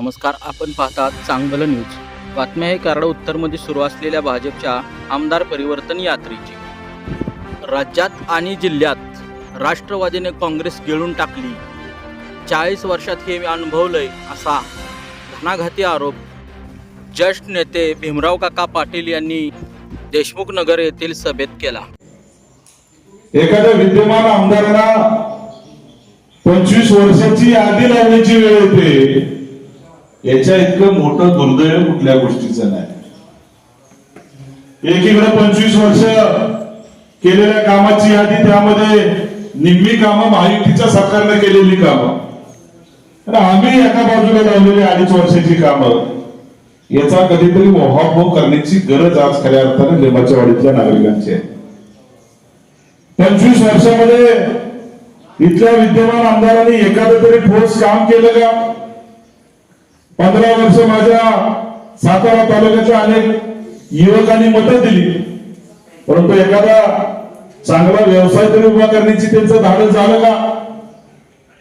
नमस्कार आपण पाहतात चांगलं न्यूज. बातम्या हे कारड उत्तरमध्ये सुरू असलेल्या भाजपच्या आमदार परिवर्तन यात्रेची. राज्यात आणि जिल्ह्यात राष्ट्रवादीने काँग्रेस गिळून टाकली. चाळीस वर्षात हे मी अनुभवलंय असा घणाघाती आरोप. ज्येष्ठ नेते भीमराव काका पाटील यांनी देशमुख नगर येथील सभेत केला. एखाद्या विद्यमान आमदारांना पंचवीस वर्षाची यादी लावण्याची वेळ येते. याच्या इतकं मोठं दुर्दैव कुठल्या गोष्टीचं नाही. एकीकडे पंचवीस वर्ष केलेल्या कामाची यादी त्यामध्ये निम्मी कामं महायुतीच्या सरकारने केलेली कामं. आम्ही एका बाजूला लावलेली अडीच वर्षाची कामं. याचा कधीतरी मोहाभाव करण्याची गरज आज खऱ्या अर्थाने लिंबाच्या वाडीतल्या नागरिकांची आहे. पंचवीस वर्षामध्ये इथल्या विद्यमान आमदारांनी एखादं तरी ठोस काम केलं का? पंधरा वर्ष माझ्या सातारा तालुक्याच्या अनेक युवकांनी मतं दिली. परंतु एखादा चांगला व्यवसाय तरी उभा करण्याची त्यांचं धाडस झालं का?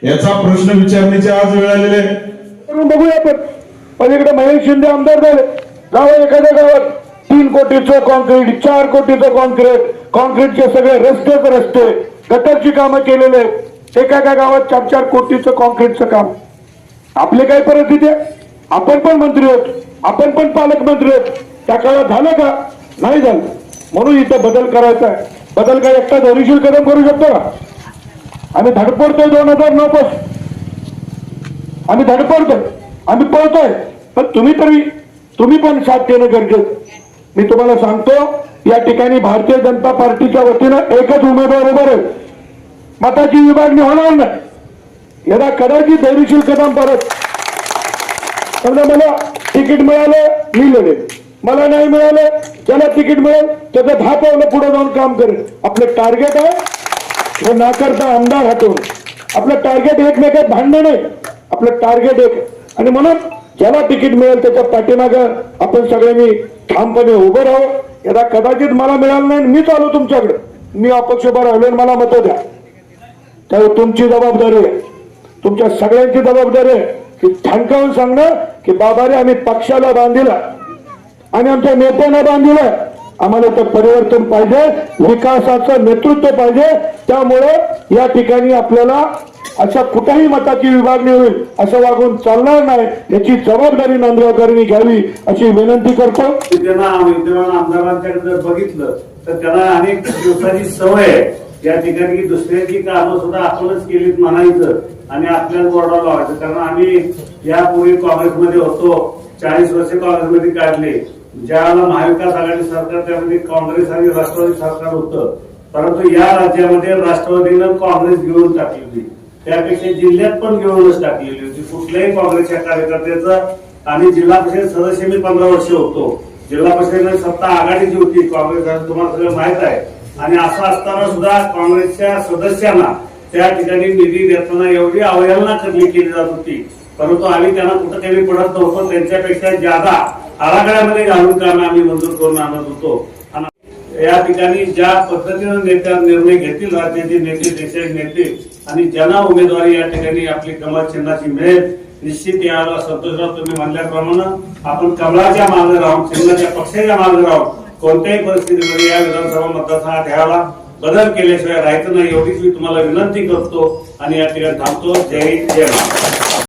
याचा प्रश्न विचारण्याची आज वेळ आलेली आहे. करून बघूया आपण. पलीकडे महेश शिंदे आमदार झाले. गाव एखाद्या गावात तीन कोटीचं कॉन्क्रीट चार कोटीचं कॉन्क्रीट कॉन्क्रीटचे सगळे रस्तेच रस्ते. गटरची कामं केलेले. एका एका गावात चार चार कोटीचं कॉन्क्रीटचं काम. आपली काय परिस्थिती आहे? आपण पण मंत्री होत आपण पण पालकमंत्री होत त्या काळात झालं का? नाही झालं. म्हणून इथं बदल करायचा आहे. बदल काय एकटा धैर्यशील कदम करू शकतो का? आम्ही धडपडतोय दोन हजार नऊ पासून. आम्ही धडपडतोय. आम्ही पळतोय. पण तुम्ही तरी तुम्ही पण साथ देणं गरजेचं मी तुम्हाला सांगतो या ठिकाणी भारतीय जनता पार्टीच्या वतीनं एकच उमेदवार उभा राहील. मताची विभागणी होणार नाही. यदा कदाचित धैर्यशील कदम परत त्यांना मला तिकीट मिळालं मी लढेल. मला नाही मिळालं ज्याला तिकीट मिळेल त्याचं दहा पावलं पुढे जाऊन काम करेल. आपलं टार्गेट आहे हे नाकारता आमदार हटवून. आपलं टार्गेट एकमेकात भांडणं नाही. आपलं टार्गेट एक. आणि म्हणून ज्याला तिकीट मिळेल त्याच्या पाठीमागं आपण सगळ्यांनी ठामपणे उभं राहू. याला कदाचित मला मिळालं नाही आणि मी चालो तुमच्याकडे. मी अपक्ष उभा राहिलो मला मतं द्या. त्यावर तुमची जबाबदारी आहे. तुमच्या सगळ्यांची जबाबदारी आहे. की ठणकावून सांगणं की बाबा रे आम्ही पक्षाला बांधिला. आणि आमच्या नेत्यांना बांधिलं. आम्हाला तर परिवर्तन पाहिजे विकासाचं नेतृत्व पाहिजे. त्यामुळे या ठिकाणी आपल्याला अशा कुठेही मताची विभागणी होईल असं वागून चालणार नाही याची जबाबदारी नांदगावकरांनी घ्यावी अशी विनंती करतो. त्यांना विद्यमान आमदारांच्याकडे जर बघितलं तर त्यांना अनेक दिवसाची सवय आहे. या ठिकाणी दुसऱ्याची कामं सुद्धा आपणच केलीत म्हणायचं आणि आपल्याला बोर्डावर लावायचं. कारण आम्ही यापूर्वी काँग्रेसमध्ये होतो चाळीस वर्ष काँग्रेसमध्ये काढले. ज्यावेळेला महाविकास आघाडी सरकार त्यामध्ये काँग्रेस आणि राष्ट्रवादी सरकार होतं. परंतु या राज्यामध्ये राष्ट्रवादीनं काँग्रेस घेऊन टाकली होती. त्यापेक्षा जिल्ह्यात पण घेऊनच टाकलेली होती. कुठल्याही काँग्रेसच्या कार्यकर्त्याचं आणि जिल्हा परिषद सदस्य मी पंधरा वर्ष होतो. जिल्हा परिषदेमध्ये सत्ता आघाडीची होती. काँग्रेस तुम्हाला सगळं माहीत आहे. आणि असं असताना सुद्धा काँग्रेसच्या सदस्यांना त्या ठिकाणी निधी देताना एवढी अवहेलना करली केली जात होती. परंतु आम्ही त्यांना कुठं कमी पडत नव्हतो. त्यांच्यापेक्षा ज्यादा आराखड्यामध्ये घालून कारण आम्ही मंजूर करून आणत होतो. या ठिकाणी ज्या पद्धतीनं नेत्या निर्णय घेतील राज्याचे नेते देशाचे नेते आणि ज्यांना उमेदवारी या ठिकाणी आपली कमळ चिन्हाची मिळेल निश्चित याला संतोषराव तुम्ही म्हणल्याप्रमाणे आपण कमळाच्या मागे राहून चिन्हाच्या पक्षाच्या मागे राहून कोणत्याही परिस्थितीमध्ये या विधानसभा मतदारसंघात ह्याला बदल केल्याशिवाय राहायचं नाही एवढीच मी तुम्हाला विनंती करतो आणि या ठिकाणी थांबतो. जय हिंद, जय महाराष्ट्र.